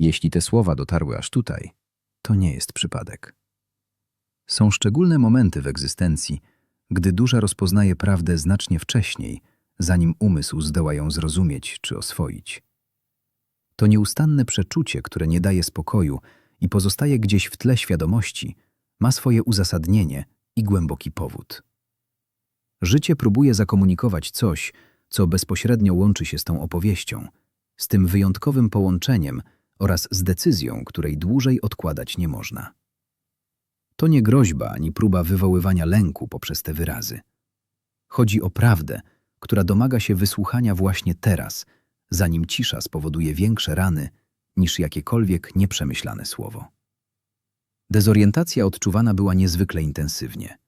Jeśli te słowa dotarły aż tutaj, to nie jest przypadek. Są szczególne momenty w egzystencji, gdy dusza rozpoznaje prawdę znacznie wcześniej, zanim umysł zdoła ją zrozumieć czy oswoić. To nieustanne przeczucie, które nie daje spokoju i pozostaje gdzieś w tle świadomości, ma swoje uzasadnienie i głęboki powód. Życie próbuje zakomunikować coś, co bezpośrednio łączy się z tą opowieścią, z tym wyjątkowym połączeniem oraz z decyzją, której dłużej odkładać nie można. To nie groźba ani próba wywoływania lęku poprzez te wyrazy. Chodzi o prawdę, która domaga się wysłuchania właśnie teraz, zanim cisza spowoduje większe rany niż jakiekolwiek nieprzemyślane słowo. Dezorientacja odczuwana była niezwykle intensywnie.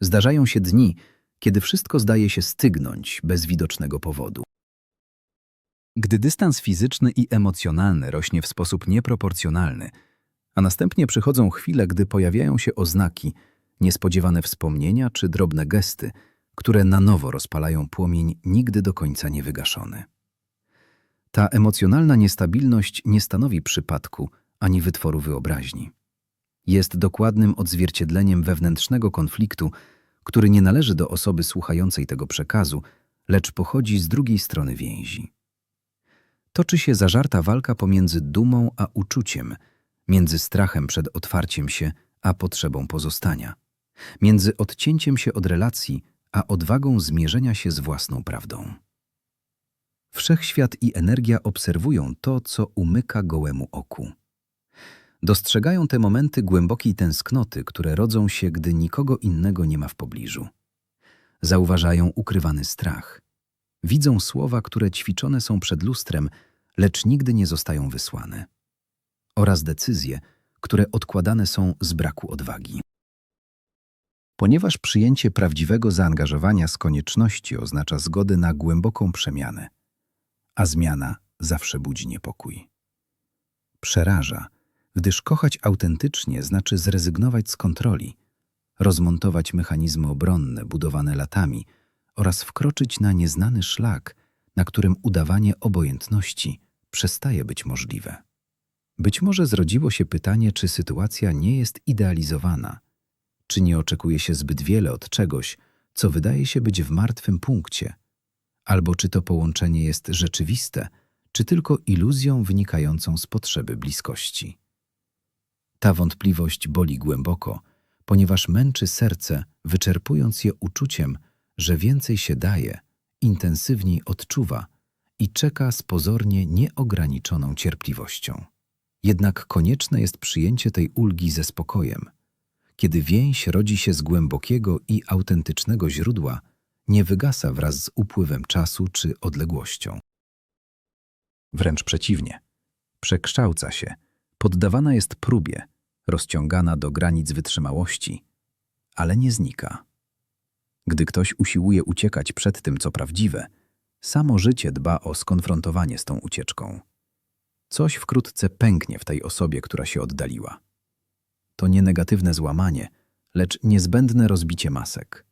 Zdarzają się dni, kiedy wszystko zdaje się stygnąć bez widocznego powodu. Gdy dystans fizyczny i emocjonalny rośnie w sposób nieproporcjonalny, a następnie przychodzą chwile, gdy pojawiają się oznaki, niespodziewane wspomnienia czy drobne gesty, które na nowo rozpalają płomień nigdy do końca niewygaszony. Ta emocjonalna niestabilność nie stanowi przypadku ani wytworu wyobraźni. Jest dokładnym odzwierciedleniem wewnętrznego konfliktu, który nie należy do osoby słuchającej tego przekazu, lecz pochodzi z drugiej strony więzi. Toczy się zażarta walka pomiędzy dumą a uczuciem, między strachem przed otwarciem się a potrzebą pozostania, między odcięciem się od relacji a odwagą zmierzenia się z własną prawdą. Wszechświat i energia obserwują to, co umyka gołemu oku. Dostrzegają te momenty głębokiej tęsknoty, które rodzą się, gdy nikogo innego nie ma w pobliżu. Zauważają ukrywany strach. Widzą słowa, które ćwiczone są przed lustrem, lecz nigdy nie zostają wysłane. Oraz decyzje, które odkładane są z braku odwagi. Ponieważ przyjęcie prawdziwego zaangażowania z konieczności oznacza zgodę na głęboką przemianę, a zmiana zawsze budzi niepokój. Przeraża, gdyż kochać autentycznie znaczy zrezygnować z kontroli, rozmontować mechanizmy obronne budowane latami oraz wkroczyć na nieznany szlak, na którym udawanie obojętności przestaje być możliwe. Być może zrodziło się pytanie, czy sytuacja nie jest idealizowana, czy nie oczekuje się zbyt wiele od czegoś, co wydaje się być w martwym punkcie, albo czy to połączenie jest rzeczywiste, czy tylko iluzją wynikającą z potrzeby bliskości. Ta wątpliwość boli głęboko, ponieważ męczy serce, wyczerpując je uczuciem, że więcej się daje, intensywniej odczuwa i czeka z pozornie nieograniczoną cierpliwością. Jednak konieczne jest przyjęcie tej ulgi ze spokojem. Kiedy więź rodzi się z głębokiego i autentycznego źródła, nie wygasa wraz z upływem czasu czy odległością. Wręcz przeciwnie, przekształca się, poddawana jest próbie, rozciągana do granic wytrzymałości, ale nie znika. Gdy ktoś usiłuje uciekać przed tym, co prawdziwe, samo życie dba o skonfrontowanie z tą ucieczką. Coś wkrótce pęknie w tej osobie, która się oddaliła. To nie negatywne złamanie, lecz niezbędne rozbicie masek.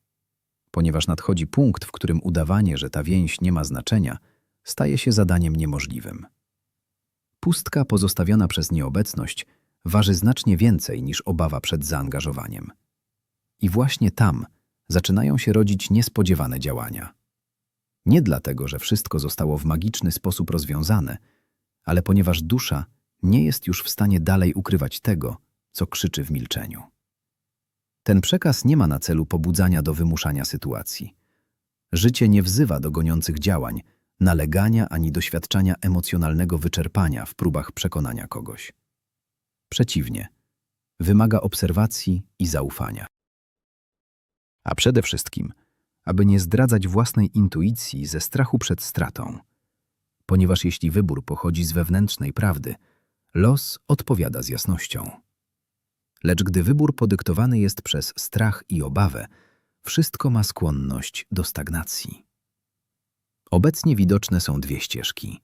Ponieważ nadchodzi punkt, w którym udawanie, że ta więź nie ma znaczenia, staje się zadaniem niemożliwym. Pustka pozostawiona przez nieobecność waży znacznie więcej niż obawa przed zaangażowaniem. I właśnie tam zaczynają się rodzić niespodziewane działania. Nie dlatego, że wszystko zostało w magiczny sposób rozwiązane, ale ponieważ dusza nie jest już w stanie dalej ukrywać tego, co krzyczy w milczeniu. Ten przekaz nie ma na celu pobudzania do wymuszania sytuacji. Życie nie wzywa do goniących działań, nalegania ani doświadczania emocjonalnego wyczerpania w próbach przekonania kogoś. Przeciwnie, wymaga obserwacji i zaufania. A przede wszystkim, aby nie zdradzać własnej intuicji ze strachu przed stratą. Ponieważ jeśli wybór pochodzi z wewnętrznej prawdy, los odpowiada z jasnością. Lecz gdy wybór podyktowany jest przez strach i obawę, wszystko ma skłonność do stagnacji. Obecnie widoczne są dwie ścieżki.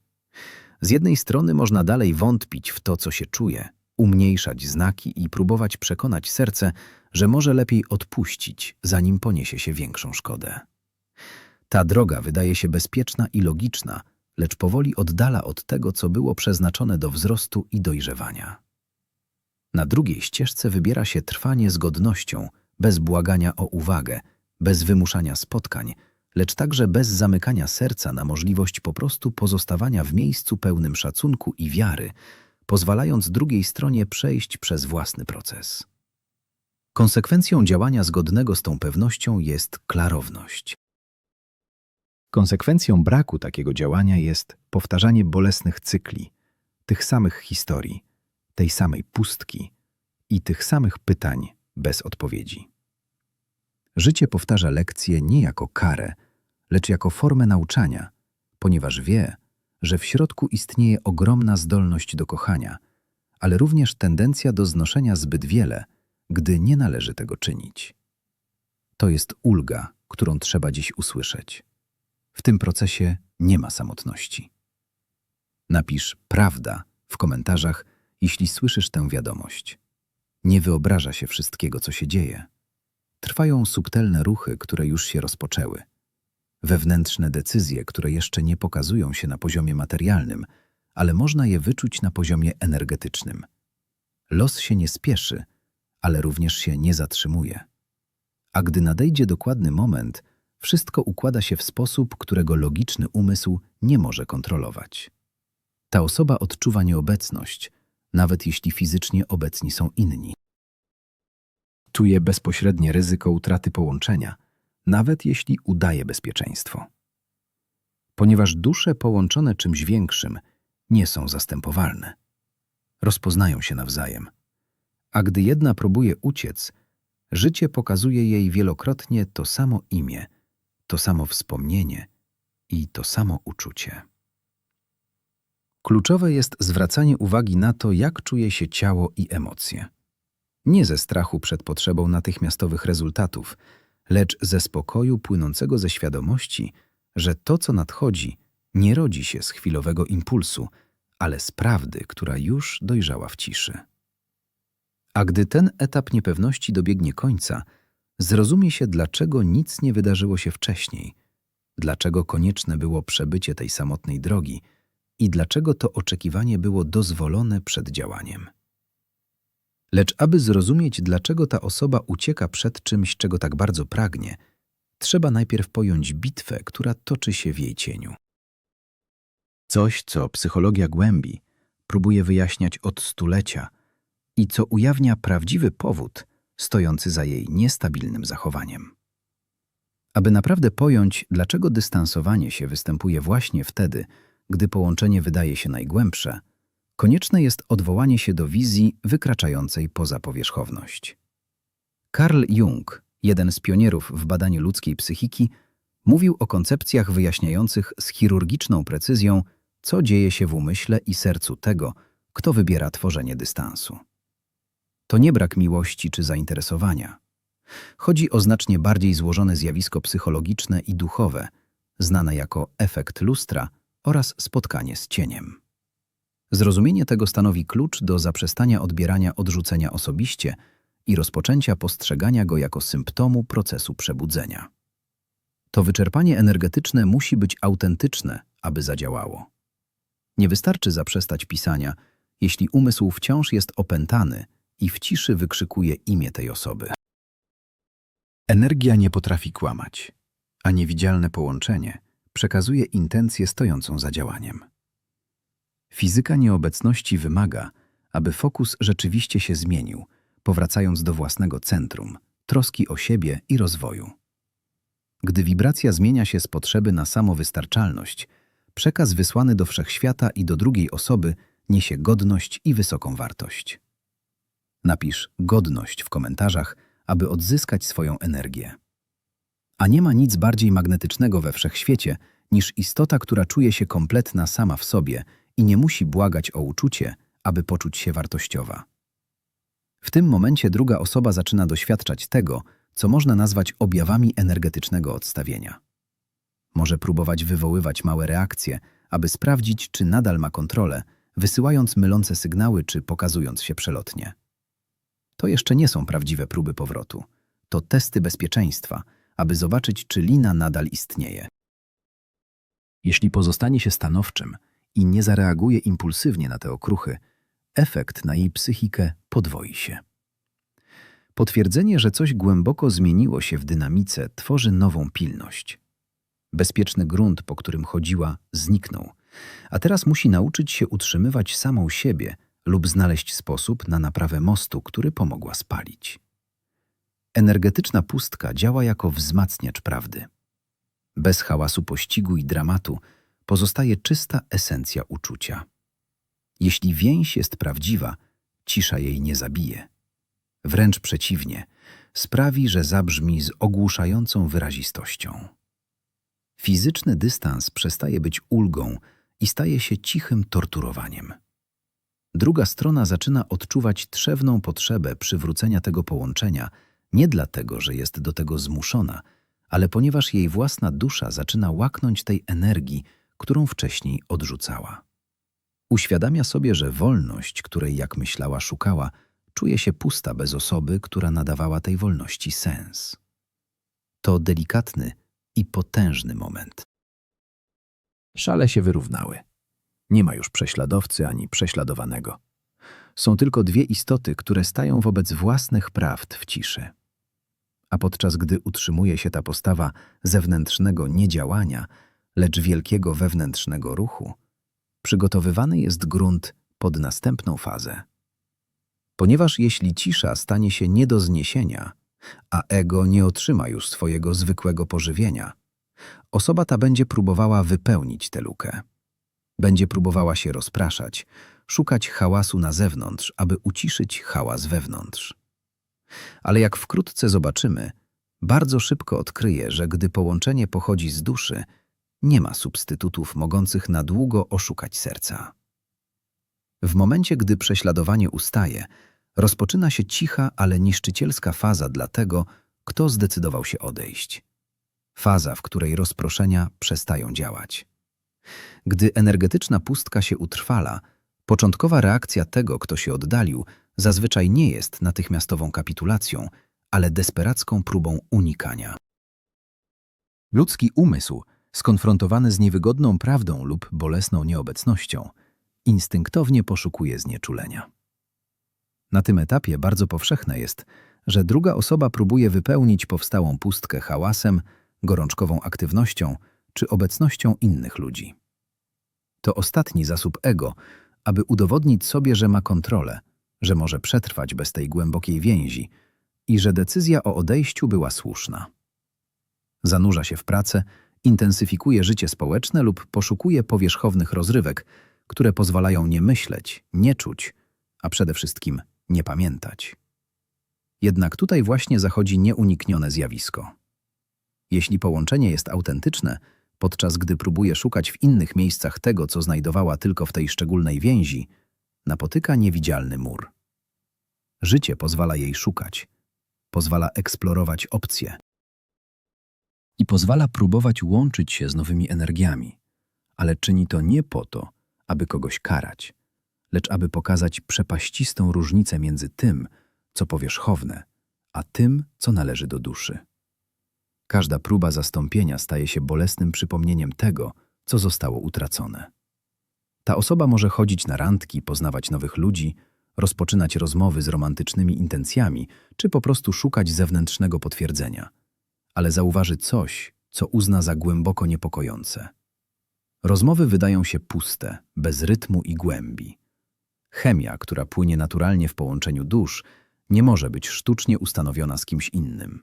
Z jednej strony można dalej wątpić w to, co się czuje, umniejszać znaki i próbować przekonać serce, że może lepiej odpuścić, zanim poniesie się większą szkodę. Ta droga wydaje się bezpieczna i logiczna, lecz powoli oddala od tego, co było przeznaczone do wzrostu i dojrzewania. Na drugiej ścieżce wybiera się trwanie z godnością, bez błagania o uwagę, bez wymuszania spotkań, lecz także bez zamykania serca na możliwość po prostu pozostawania w miejscu pełnym szacunku i wiary, pozwalając drugiej stronie przejść przez własny proces. Konsekwencją działania zgodnego z tą pewnością jest klarowność. Konsekwencją braku takiego działania jest powtarzanie bolesnych cykli, tych samych historii, tej samej pustki i tych samych pytań bez odpowiedzi. Życie powtarza lekcje nie jako karę, lecz jako formę nauczania, ponieważ wie, że w środku istnieje ogromna zdolność do kochania, ale również tendencja do znoszenia zbyt wiele, gdy nie należy tego czynić. To jest ulga, którą trzeba dziś usłyszeć. W tym procesie nie ma samotności. Napisz prawda w komentarzach, jeśli słyszysz tę wiadomość. Nie wyobraża się wszystkiego, co się dzieje. Trwają subtelne ruchy, które już się rozpoczęły. Wewnętrzne decyzje, które jeszcze nie pokazują się na poziomie materialnym, ale można je wyczuć na poziomie energetycznym. Los się nie spieszy, ale również się nie zatrzymuje. A gdy nadejdzie dokładny moment, wszystko układa się w sposób, którego logiczny umysł nie może kontrolować. Ta osoba odczuwa nieobecność, nawet jeśli fizycznie obecni są inni. Czuje bezpośrednie ryzyko utraty połączenia, nawet jeśli udaje bezpieczeństwo. Ponieważ dusze połączone czymś większym nie są zastępowalne. Rozpoznają się nawzajem. A gdy jedna próbuje uciec, życie pokazuje jej wielokrotnie to samo imię, to samo wspomnienie i to samo uczucie. Kluczowe jest zwracanie uwagi na to, jak czuje się ciało i emocje. Nie ze strachu przed potrzebą natychmiastowych rezultatów, lecz ze spokoju płynącego ze świadomości, że to, co nadchodzi, nie rodzi się z chwilowego impulsu, ale z prawdy, która już dojrzała w ciszy. A gdy ten etap niepewności dobiegnie końca, zrozumie się, dlaczego nic nie wydarzyło się wcześniej, dlaczego konieczne było przebycie tej samotnej drogi i dlaczego to oczekiwanie było dozwolone przed działaniem. Lecz aby zrozumieć, dlaczego ta osoba ucieka przed czymś, czego tak bardzo pragnie, trzeba najpierw pojąć bitwę, która toczy się w jej cieniu. Coś, co psychologia głębi próbuje wyjaśniać od stulecia i co ujawnia prawdziwy powód stojący za jej niestabilnym zachowaniem. Aby naprawdę pojąć, dlaczego dystansowanie się występuje właśnie wtedy, gdy połączenie wydaje się najgłębsze, konieczne jest odwołanie się do wizji wykraczającej poza powierzchowność. Carl Jung, jeden z pionierów w badaniu ludzkiej psychiki, mówił o koncepcjach wyjaśniających z chirurgiczną precyzją, co dzieje się w umyśle i sercu tego, kto wybiera tworzenie dystansu. To nie brak miłości czy zainteresowania. Chodzi o znacznie bardziej złożone zjawisko psychologiczne i duchowe, znane jako efekt lustra oraz spotkanie z cieniem. Zrozumienie tego stanowi klucz do zaprzestania odbierania odrzucenia osobiście i rozpoczęcia postrzegania go jako symptomu procesu przebudzenia. To wyczerpanie energetyczne musi być autentyczne, aby zadziałało. Nie wystarczy zaprzestać pisania, jeśli umysł wciąż jest opętany i w ciszy wykrzykuje imię tej osoby. Energia nie potrafi kłamać, a niewidzialne połączenie przekazuje intencję stojącą za działaniem. Fizyka nieobecności wymaga, aby fokus rzeczywiście się zmienił, powracając do własnego centrum, troski o siebie i rozwoju. Gdy wibracja zmienia się z potrzeby na samowystarczalność, przekaz wysłany do wszechświata i do drugiej osoby niesie godność i wysoką wartość. Napisz godność w komentarzach, aby odzyskać swoją energię. A nie ma nic bardziej magnetycznego we wszechświecie niż istota, która czuje się kompletna sama w sobie i nie musi błagać o uczucie, aby poczuć się wartościowa. W tym momencie druga osoba zaczyna doświadczać tego, co można nazwać objawami energetycznego odstawienia. Może próbować wywoływać małe reakcje, aby sprawdzić, czy nadal ma kontrolę, wysyłając mylące sygnały czy pokazując się przelotnie. To jeszcze nie są prawdziwe próby powrotu. To testy bezpieczeństwa, aby zobaczyć, czy lina nadal istnieje. Jeśli pozostanie się stanowczym i nie zareaguje impulsywnie na te okruchy, efekt na jej psychikę podwoi się. Potwierdzenie, że coś głęboko zmieniło się w dynamice, tworzy nową pilność. Bezpieczny grunt, po którym chodziła, zniknął, a teraz musi nauczyć się utrzymywać samą siebie lub znaleźć sposób na naprawę mostu, który pomogła spalić. Energetyczna pustka działa jako wzmacniacz prawdy. Bez hałasu pościgu i dramatu pozostaje czysta esencja uczucia. Jeśli więź jest prawdziwa, cisza jej nie zabije. Wręcz przeciwnie, sprawi, że zabrzmi z ogłuszającą wyrazistością. Fizyczny dystans przestaje być ulgą i staje się cichym torturowaniem. Druga strona zaczyna odczuwać trzewną potrzebę przywrócenia tego połączenia nie dlatego, że jest do tego zmuszona, ale ponieważ jej własna dusza zaczyna łaknąć tej energii, którą wcześniej odrzucała. Uświadamia sobie, że wolność, której jak myślała szukała, czuje się pusta bez osoby, która nadawała tej wolności sens. To delikatny i potężny moment. Szale się wyrównały. Nie ma już prześladowcy ani prześladowanego. Są tylko dwie istoty, które stają wobec własnych prawd w ciszy. A podczas gdy utrzymuje się ta postawa zewnętrznego niedziałania, lecz wielkiego wewnętrznego ruchu, przygotowywany jest grunt pod następną fazę. Ponieważ jeśli cisza stanie się nie do zniesienia, a ego nie otrzyma już swojego zwykłego pożywienia, osoba ta będzie próbowała wypełnić tę lukę. Będzie próbowała się rozpraszać, szukać hałasu na zewnątrz, aby uciszyć hałas wewnątrz. Ale jak wkrótce zobaczymy, bardzo szybko odkryje, że gdy połączenie pochodzi z duszy, nie ma substytutów mogących na długo oszukać serca. W momencie, gdy prześladowanie ustaje, rozpoczyna się cicha, ale niszczycielska faza dla tego, kto zdecydował się odejść. Faza, w której rozproszenia przestają działać. Gdy energetyczna pustka się utrwala, początkowa reakcja tego, kto się oddalił, zazwyczaj nie jest natychmiastową kapitulacją, ale desperacką próbą unikania. Ludzki umysł, skonfrontowany z niewygodną prawdą lub bolesną nieobecnością, instynktownie poszukuje znieczulenia. Na tym etapie bardzo powszechne jest, że druga osoba próbuje wypełnić powstałą pustkę hałasem, gorączkową aktywnością czy obecnością innych ludzi. To ostatni zasób ego, aby udowodnić sobie, że ma kontrolę, że może przetrwać bez tej głębokiej więzi i że decyzja o odejściu była słuszna. Zanurza się w pracę, intensyfikuje życie społeczne lub poszukuje powierzchownych rozrywek, które pozwalają nie myśleć, nie czuć, a przede wszystkim nie pamiętać. Jednak tutaj właśnie zachodzi nieuniknione zjawisko. Jeśli połączenie jest autentyczne, podczas gdy próbuje szukać w innych miejscach tego, co znajdowała tylko w tej szczególnej więzi, napotyka niewidzialny mur. Życie pozwala jej szukać, pozwala eksplorować opcje i pozwala próbować łączyć się z nowymi energiami, ale czyni to nie po to, aby kogoś karać, lecz aby pokazać przepaścistą różnicę między tym, co powierzchowne, a tym, co należy do duszy. Każda próba zastąpienia staje się bolesnym przypomnieniem tego, co zostało utracone. Ta osoba może chodzić na randki, poznawać nowych ludzi, rozpoczynać rozmowy z romantycznymi intencjami, czy po prostu szukać zewnętrznego potwierdzenia, ale zauważy coś, co uzna za głęboko niepokojące. Rozmowy wydają się puste, bez rytmu i głębi. Chemia, która płynie naturalnie w połączeniu dusz, nie może być sztucznie ustanowiona z kimś innym.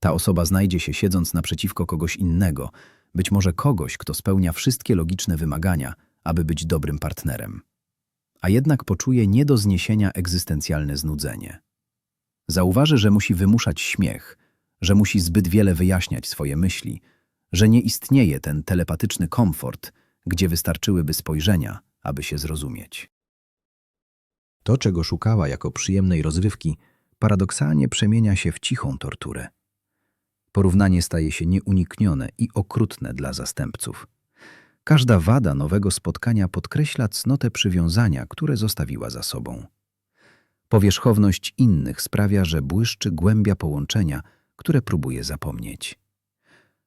Ta osoba znajdzie się siedząc naprzeciwko kogoś innego, być może kogoś, kto spełnia wszystkie logiczne wymagania, aby być dobrym partnerem. A jednak poczuje nie do zniesienia egzystencjalne znudzenie. Zauważy, że musi wymuszać śmiech, że musi zbyt wiele wyjaśniać swoje myśli, że nie istnieje ten telepatyczny komfort, gdzie wystarczyłyby spojrzenia, aby się zrozumieć. To, czego szukała jako przyjemnej rozrywki, paradoksalnie przemienia się w cichą torturę. Porównanie staje się nieuniknione i okrutne dla zastępców. Każda wada nowego spotkania podkreśla cnotę przywiązania, które zostawiła za sobą. Powierzchowność innych sprawia, że błyszczy głębia połączenia, które próbuje zapomnieć.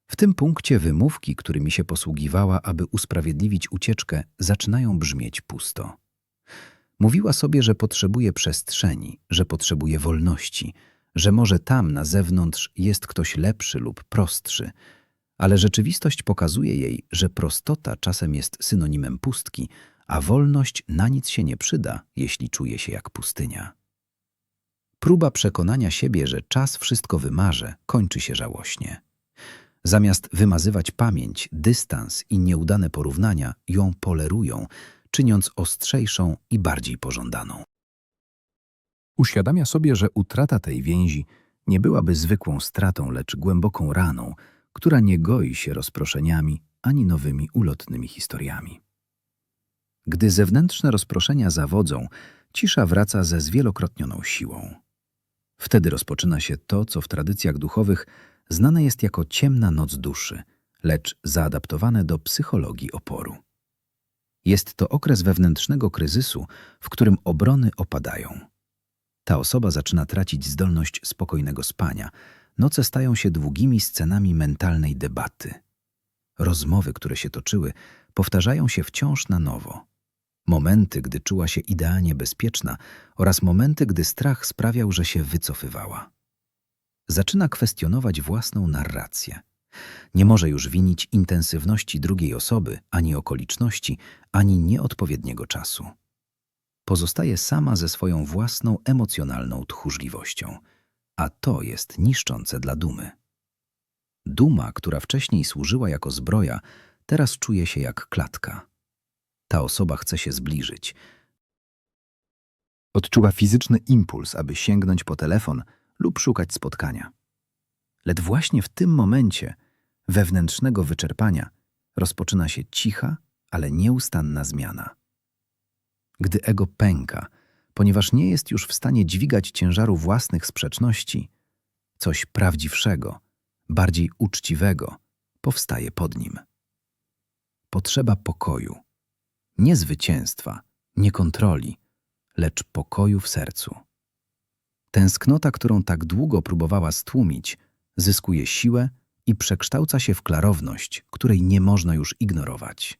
W tym punkcie wymówki, którymi się posługiwała, aby usprawiedliwić ucieczkę, zaczynają brzmieć pusto. Mówiła sobie, że potrzebuje przestrzeni, że potrzebuje wolności, że może tam na zewnątrz jest ktoś lepszy lub prostszy, ale rzeczywistość pokazuje jej, że prostota czasem jest synonimem pustki, a wolność na nic się nie przyda, jeśli czuje się jak pustynia. Próba przekonania siebie, że czas wszystko wymarze, kończy się żałośnie. Zamiast wymazywać pamięć, dystans i nieudane porównania ją polerują, czyniąc ostrzejszą i bardziej pożądaną. Uświadamia sobie, że utrata tej więzi nie byłaby zwykłą stratą, lecz głęboką raną, która nie goi się rozproszeniami ani nowymi ulotnymi historiami. Gdy zewnętrzne rozproszenia zawodzą, cisza wraca ze zwielokrotnioną siłą. Wtedy rozpoczyna się to, co w tradycjach duchowych znane jest jako ciemna noc duszy, lecz zaadaptowane do psychologii oporu. Jest to okres wewnętrznego kryzysu, w którym obrony opadają. Ta osoba zaczyna tracić zdolność spokojnego spania. Noce stają się długimi scenami mentalnej debaty. Rozmowy, które się toczyły, powtarzają się wciąż na nowo. Momenty, gdy czuła się idealnie bezpieczna oraz momenty, gdy strach sprawiał, że się wycofywała. Zaczyna kwestionować własną narrację. Nie może już winić intensywności drugiej osoby, ani okoliczności, ani nieodpowiedniego czasu. Pozostaje sama ze swoją własną emocjonalną tchórzliwością, a to jest niszczące dla dumy. Duma, która wcześniej służyła jako zbroja, teraz czuje się jak klatka. Ta osoba chce się zbliżyć. Odczuwa fizyczny impuls, aby sięgnąć po telefon lub szukać spotkania. Lecz właśnie w tym momencie wewnętrznego wyczerpania rozpoczyna się cicha, ale nieustanna zmiana. Gdy ego pęka, ponieważ nie jest już w stanie dźwigać ciężaru własnych sprzeczności, coś prawdziwszego, bardziej uczciwego powstaje pod nim. Potrzeba pokoju, nie zwycięstwa, nie kontroli, lecz pokoju w sercu. Tęsknota, którą tak długo próbowała stłumić, zyskuje siłę i przekształca się w klarowność, której nie można już ignorować.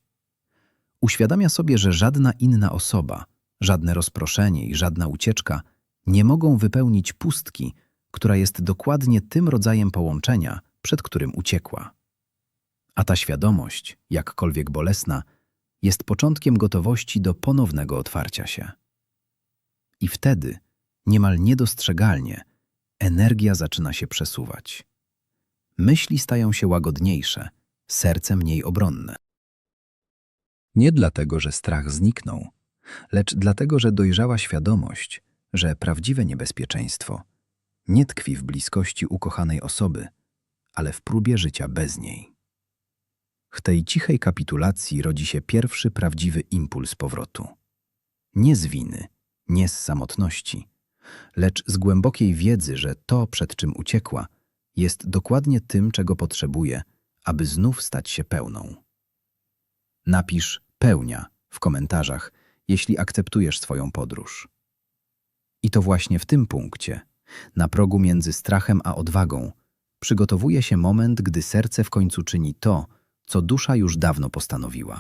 Uświadamia sobie, że żadna inna osoba, żadne rozproszenie i żadna ucieczka nie mogą wypełnić pustki, która jest dokładnie tym rodzajem połączenia, przed którym uciekła. A ta świadomość, jakkolwiek bolesna, jest początkiem gotowości do ponownego otwarcia się. I wtedy, niemal niedostrzegalnie, energia zaczyna się przesuwać. Myśli stają się łagodniejsze, serce mniej obronne. Nie dlatego, że strach zniknął, lecz dlatego, że dojrzała świadomość, że prawdziwe niebezpieczeństwo nie tkwi w bliskości ukochanej osoby, ale w próbie życia bez niej. W tej cichej kapitulacji rodzi się pierwszy prawdziwy impuls powrotu. Nie z winy, nie z samotności, lecz z głębokiej wiedzy, że to, przed czym uciekła, jest dokładnie tym, czego potrzebuje, aby znów stać się pełną. Napisz pełnia w komentarzach, jeśli akceptujesz swoją podróż. I to właśnie w tym punkcie, na progu między strachem a odwagą, przygotowuje się moment, gdy serce w końcu czyni to, co dusza już dawno postanowiła.